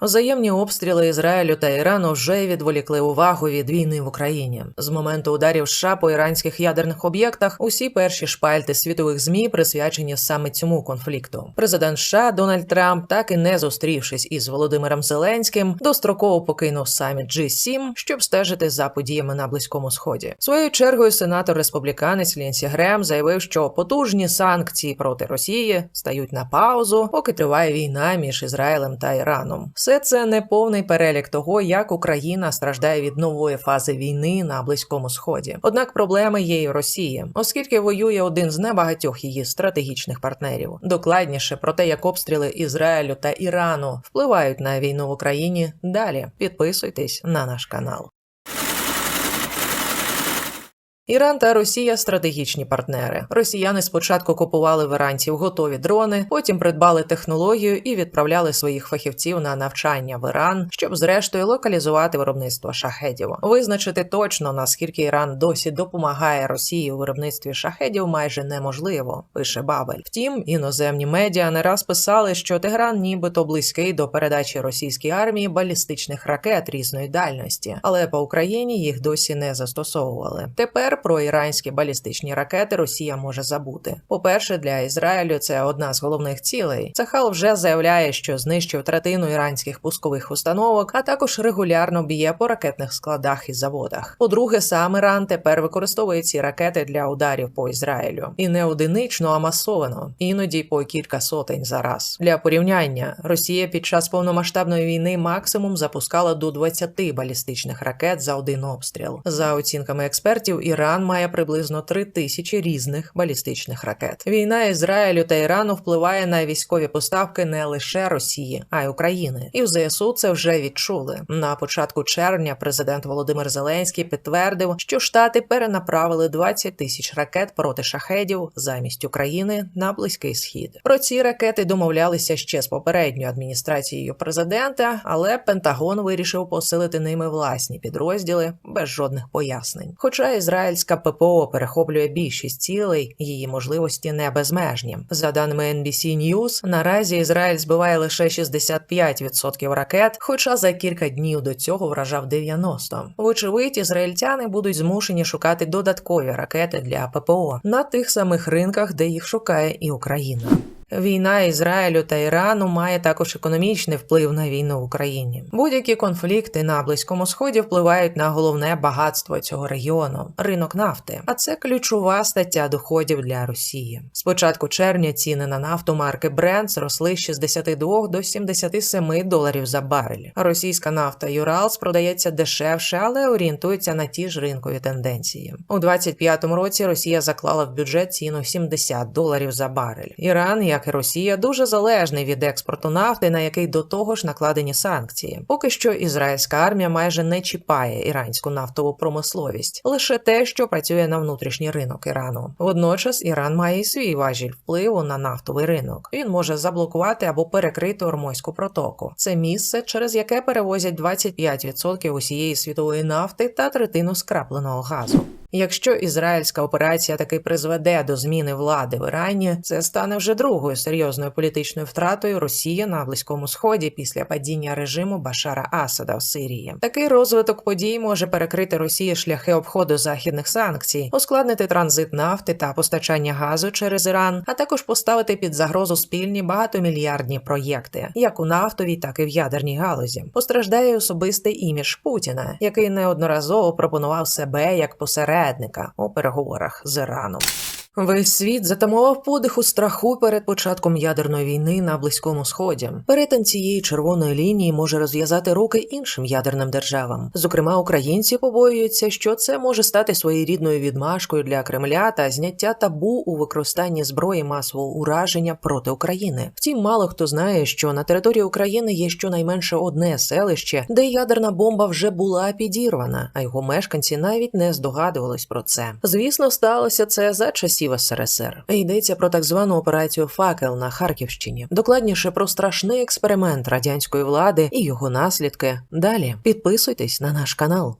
Взаємні обстріли Ізраїлю та Ірану вже відволікли увагу від війни в Україні. З моменту ударів США по іранських ядерних об'єктах усі перші шпальти світових змі присвячені саме цьому конфлікту. Президент США Дональд Трамп, так і не зустрівшись із Володимиром Зеленським, достроково покинув саміт G7, щоб стежити за подіями на близькому сході. Своєю чергою сенатор республіканець Лінсі Грем заявив, що потужні санкції проти Росії стають на паузу, поки триває війна між Ізраїлем та Іраном. Все це не повний перелік того, як Україна страждає від нової фази війни на близькому сході. Однак проблеми є і Росії, оскільки воює один з небагатьох її стратегічних партнерів. Докладніше про те, як обстріли Ізраїлю та Ірану впливають на війну в Україні. Далі підписуйтесь на наш канал. Іран та Росія стратегічні партнери. Росіяни спочатку купували в іранців готові дрони, потім придбали технологію і відправляли своїх фахівців на навчання в Іран, щоб зрештою локалізувати виробництво шахедів. Визначити точно наскільки Іран досі допомагає Росії у виробництві шахедів майже неможливо. Пише Бабель. Втім, іноземні медіа не раз писали, що Тегран нібито близький до передачі російській армії балістичних ракет різної дальності, але по Україні їх досі не застосовували. Тепер про іранські балістичні ракети Росія може забути. По-перше, для Ізраїлю це одна з головних цілей. Цахал вже заявляє, що знищив третину іранських пускових установок, а також регулярно б'є по ракетних складах і заводах. По-друге, сам Іран тепер використовує ці ракети для ударів по Ізраїлю і не одинично, а масовано, іноді по кілька сотень за раз. Для порівняння Росія під час повномасштабної війни максимум запускала до 20 балістичних ракет за один обстріл. За оцінками експертів, Іран Іран має приблизно три тисячі різних балістичних ракет. Війна Ізраїлю та Ірану впливає на військові поставки не лише Росії, а й України. І в ЗСУ це вже відчули. На початку червня президент Володимир Зеленський підтвердив, що штати перенаправили 20 тисяч ракет проти шахедів замість України на близький схід. Про ці ракети домовлялися ще з попередньою адміністрацією президента, але Пентагон вирішив посилити ними власні підрозділи без жодних пояснень. Хоча Ізраїль Ізраїльська ППО перехоплює більшість цілей, її можливості не безмежні. За даними NBC News, наразі Ізраїль збиває лише 65% ракет, хоча за кілька днів до цього вражав 90%. Вочевидь, ізраїльтяни будуть змушені шукати додаткові ракети для ППО на тих самих ринках, де їх шукає і Україна. Війна Ізраїлю та Ірану має також економічний вплив на війну в Україні. Будь-які конфлікти на близькому сході впливають на головне багатство цього регіону ринок нафти. А це ключова стаття доходів для Росії. З початку червня ціни на нафту марки Brent зросли з 62 до 77 доларів за барель. Російська нафта Юралс продається дешевше, але орієнтується на ті ж ринкові тенденції. У 25-му році Росія заклала в бюджет ціну 70 доларів за барель. Іран як і Росія, дуже залежний від експорту нафти, на який до того ж накладені санкції. Поки що ізраїльська армія майже не чіпає іранську нафтову промисловість, лише те, що працює на внутрішній ринок Ірану. Водночас Іран має і свій важіль впливу на нафтовий ринок. Він може заблокувати або перекрити Ормойську протоку. Це місце, через яке перевозять 25% усієї світової нафти та третину скрапленого газу. Якщо ізраїльська операція таки призведе до зміни влади в Ірані, це стане вже другою серйозною політичною втратою Росії на близькому сході після падіння режиму Башара Асада в Сирії. Такий розвиток подій може перекрити Росії шляхи обходу західних санкцій, ускладнити транзит нафти та постачання газу через Іран, а також поставити під загрозу спільні багатомільярдні проєкти, як у нафтовій, так і в ядерній галузі. Постраждає особистий імідж Путіна, який неодноразово пропонував себе як посередник посередника у переговорах з Іраном. Весь світ затамував подих у страху перед початком ядерної війни на близькому сході. Перетин цієї червоної лінії може розв'язати руки іншим ядерним державам. Зокрема, українці побоюються, що це може стати своєрідною відмашкою для Кремля та зняття табу у використанні зброї масового ураження проти України. Втім, мало хто знає, що на території України є щонайменше одне селище, де ядерна бомба вже була підірвана, а його мешканці навіть не здогадувались про це. Звісно, сталося це за часів часів СРСР. Йдеться про так звану операцію Факел на Харківщині. Докладніше про страшний експеримент радянської влади і його наслідки. Далі підписуйтесь на наш канал.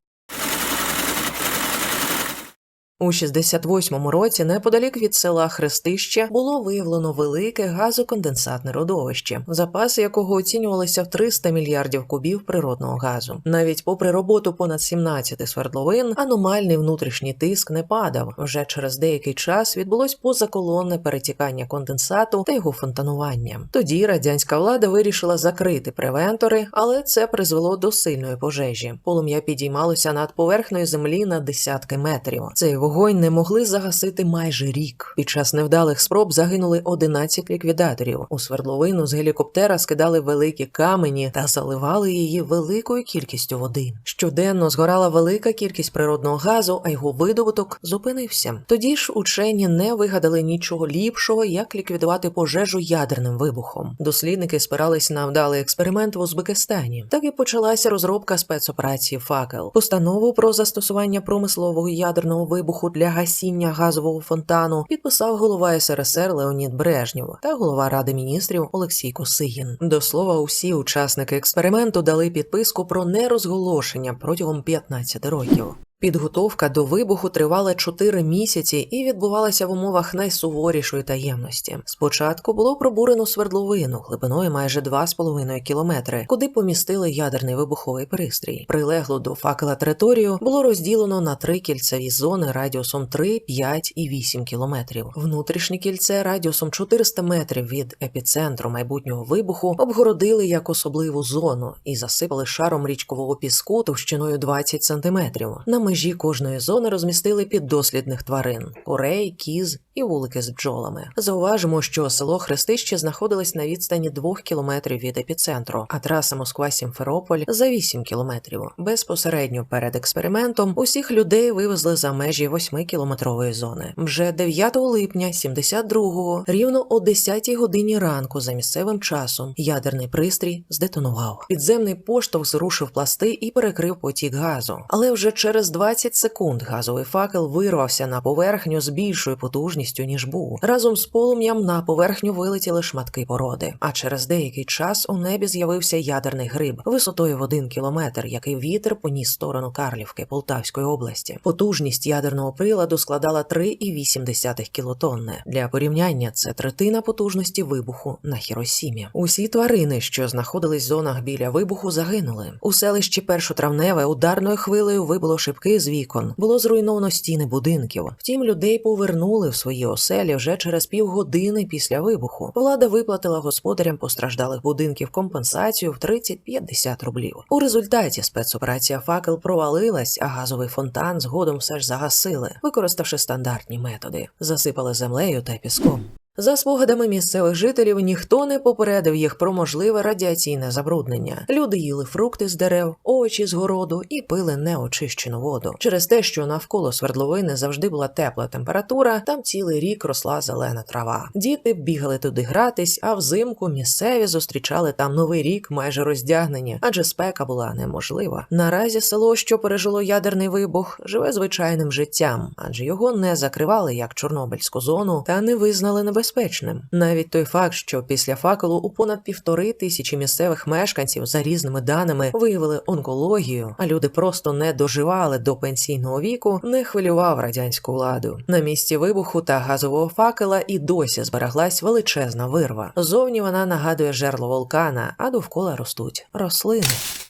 У 68-му році, неподалік від села Хрестище, було виявлено велике газоконденсатне родовище, запаси якого оцінювалися в 300 мільярдів кубів природного газу. Навіть попри роботу понад 17 свердловин, аномальний внутрішній тиск не падав. Вже через деякий час відбулось позаколонне перетікання конденсату та його фонтанування. Тоді радянська влада вирішила закрити превентори, але це призвело до сильної пожежі. Полум'я підіймалося над поверхнею землі на десятки метрів. Цей вогонь не могли загасити майже рік. Під час невдалих спроб загинули 11 ліквідаторів. У свердловину з гелікоптера скидали великі камені та заливали її великою кількістю води. Щоденно згорала велика кількість природного газу, а його видобуток зупинився. Тоді ж учені не вигадали нічого ліпшого, як ліквідувати пожежу ядерним вибухом. Дослідники спирались на вдалий експеримент в Узбекистані. Так і почалася розробка спецоперації Факел. Постанову про застосування промислового ядерного вибуху для гасіння газового фонтану підписав голова СРСР Леонід Брежнєв та голова Ради міністрів Олексій Косигін. До слова, усі учасники експерименту дали підписку про нерозголошення протягом 15 років. Підготовка до вибуху тривала 4 місяці і відбувалася в умовах найсуворішої таємності. Спочатку було пробурено свердловину глибиною майже 2,5 кілометри, куди помістили ядерний вибуховий пристрій. Прилеглу до факела територію було розділено на три кільцеві зони радіусом 3, 5 і 8 кілометрів. Внутрішнє кільце радіусом 400 метрів від епіцентру майбутнього вибуху обгородили як особливу зону і засипали шаром річкового піску товщиною 20 сантиметрів. На межі кожної зони розмістили піддослідних тварин курей, кіз і вулики з бджолами. Зауважимо, що село Хрестище знаходилось на відстані 2 кілометрів від епіцентру, а траса Москва-Сімферополь за 8 кілометрів. Безпосередньо перед експериментом усіх людей вивезли за межі 8-кілометрової зони. Вже 9 липня 72-го, рівно о 10 годині ранку за місцевим часом, ядерний пристрій здетонував. Підземний поштовх зрушив пласти і перекрив потік газу. Але вже через 20 секунд газовий факел вирвався на поверхню з більшою потужністю, ніж був. Разом з полум'ям на поверхню вилетіли шматки породи. А через деякий час у небі з'явився ядерний гриб висотою в один кілометр, який вітер поніс сторону Карлівки Полтавської області. Потужність ядерного приладу складала 3,8 кілотонни. Для порівняння це третина потужності вибуху на Хіросімі. Усі тварини, що знаходились в зонах біля вибуху, загинули. У селищі Першотравневе ударною хвилею вибило шибки з вікон. Було зруйновано стіни будинків. Втім, людей повернули в свої оселі вже через півгодини після вибуху. Влада виплатила господарям постраждалих будинків компенсацію в 30-50 рублів. У результаті спецоперація факел провалилась, а газовий фонтан згодом все ж загасили, використавши стандартні методи, засипали землею та піском. За спогадами місцевих жителів, ніхто не попередив їх про можливе радіаційне забруднення. Люди їли фрукти з дерев, овочі з городу і пили неочищену воду. Через те, що навколо свердловини завжди була тепла температура, там цілий рік росла зелена трава. Діти бігали туди гратись, а взимку місцеві зустрічали там новий рік майже роздягнені, адже спека була неможлива. Наразі село, що пережило ядерний вибух, живе звичайним життям, адже його не закривали як Чорнобильську зону та не визнали небезпечним небезпечним. Навіть той факт, що після факелу у понад півтори тисячі місцевих мешканців за різними даними виявили онкологію, а люди просто не доживали до пенсійного віку, не хвилював радянську владу. На місці вибуху та газового факела і досі збереглась величезна вирва. Зовні вона нагадує жерло вулкана, а довкола ростуть рослини.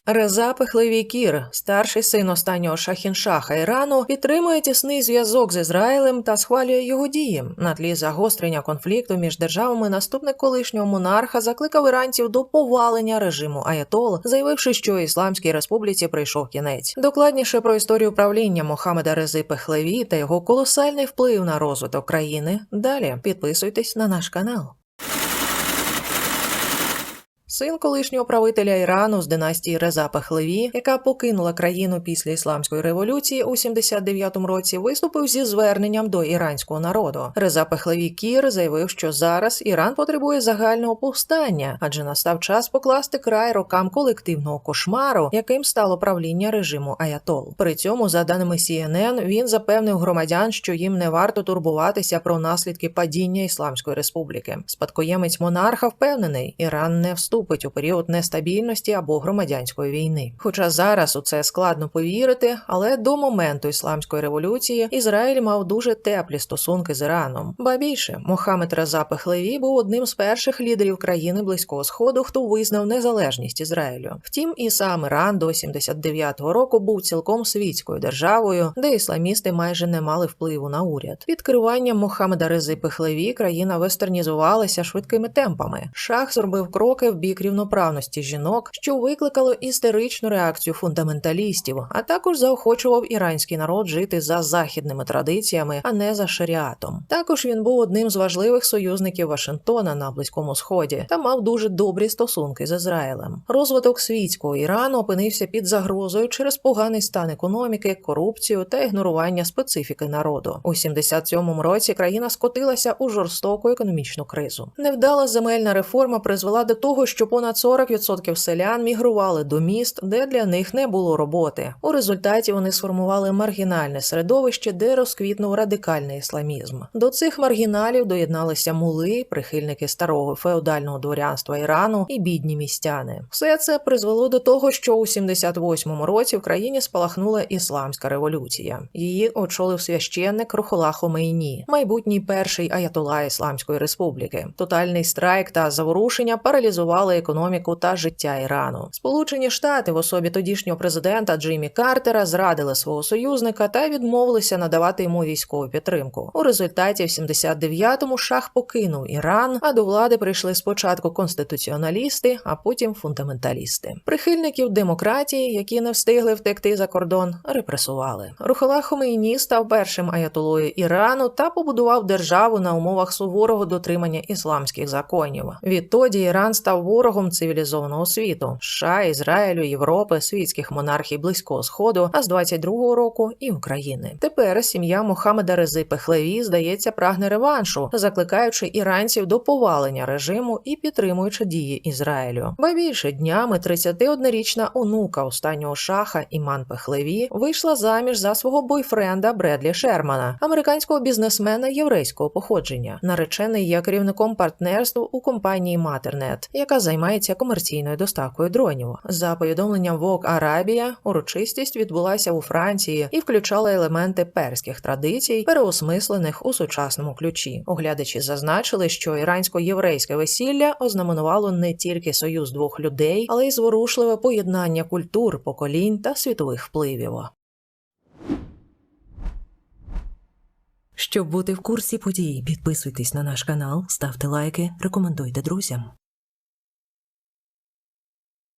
Реза Пехлевій-Кір, старший син останнього шахіншаха Ірану, підтримує тісний зв'язок з Ізраїлем та схвалює його дії. На тлі загострення конфлікту між державами наступник колишнього монарха закликав іранців до повалення режиму Аятол, заявивши, що Ісламській республіці прийшов кінець. Докладніше про історію правління Мохамеда Рези Пехлеві та його колосальний вплив на розвиток країни. Далі підписуйтесь на наш канал. Син колишнього правителя Ірану з династії Реза Пехлеві, яка покинула країну після ісламської революції у 79-му році, виступив зі зверненням до іранського народу. Реза Пехлеві Кір заявив, що зараз Іран потребує загального повстання, адже настав час покласти край рокам колективного кошмару, яким стало правління режиму Аятол. При цьому, за даними CNN, він запевнив громадян, що їм не варто турбуватися про наслідки падіння Ісламської республіки. Спадкоємець монарха впевнений, Іран не вступить наступить у період нестабільності або громадянської війни. Хоча зараз у це складно повірити, але до моменту ісламської революції Ізраїль мав дуже теплі стосунки з Іраном. Ба більше Мохамед Реза Пехлеві був одним з перших лідерів країни близького сходу, хто визнав незалежність Ізраїлю. Втім, і сам Іран до 79-го року був цілком світською державою, де ісламісти майже не мали впливу на уряд. Під керуванням Мохамеда Рези Пехлеві країна вестернізувалася швидкими темпами. Шах зробив кроки в бік рівноправності жінок, що викликало істеричну реакцію фундаменталістів, а також заохочував іранський народ жити за західними традиціями, а не за шаріатом. Також він був одним з важливих союзників Вашингтона на близькому сході та мав дуже добрі стосунки з Ізраїлем. Розвиток світського Ірану опинився під загрозою через поганий стан економіки, корупцію та ігнорування специфіки народу. У 77-му році країна скотилася у жорстоку економічну кризу. Невдала земельна реформа призвела до того, що понад 40% селян мігрували до міст, де для них не було роботи. У результаті вони сформували маргінальне середовище, де розквітнув радикальний ісламізм. До цих маргіналів доєдналися мули, прихильники старого феодального дворянства Ірану і бідні містяни. Все це призвело до того, що у 78-му році в країні спалахнула ісламська революція. Її очолив священник Рухола Хомейні, майбутній перший аятола Ісламської республіки. Тотальний страйк та заворушення паралізували економіку та життя Ірану. Сполучені Штати в особі тодішнього президента Джиммі Картера зрадили свого союзника та відмовилися надавати йому військову підтримку. У результаті в 79-му шах покинув Іран, а до влади прийшли спочатку конституціоналісти, а потім фундаменталісти. Прихильників демократії, які не встигли втекти за кордон, репресували. Рухала Хомейні став першим аятолою Ірану та побудував державу на умовах суворого дотримання ісламських законів. Відтоді Іран став ворогом цивілізованого світу США, Ізраїлю, Європи, світських монархій близького сходу, а з 22-го року і України. Тепер сім'я Мохамеда Рези Пехлеві, здається, прагне реваншу, закликаючи іранців до повалення режиму і підтримуючи дії Ізраїлю. Ба більше днями 31-річна онука останнього шаха Іман Пехлеві вийшла заміж за свого бойфренда Бредлі Шермана, американського бізнесмена єврейського походження. Наречений є керівником партнерств у компанії Матернет, яка займається комерційною доставкою дронів. За повідомленням Vogue Арабія, урочистість відбулася у Франції і включала елементи перських традицій, переосмислених у сучасному ключі. Оглядачі зазначили, що ірансько-єврейське весілля ознаменувало не тільки союз двох людей, але й зворушливе поєднання культур, поколінь та світових впливів. Щоб бути в курсі подій, підписуйтесь на наш канал, ставте лайки, рекомендуйте друзям.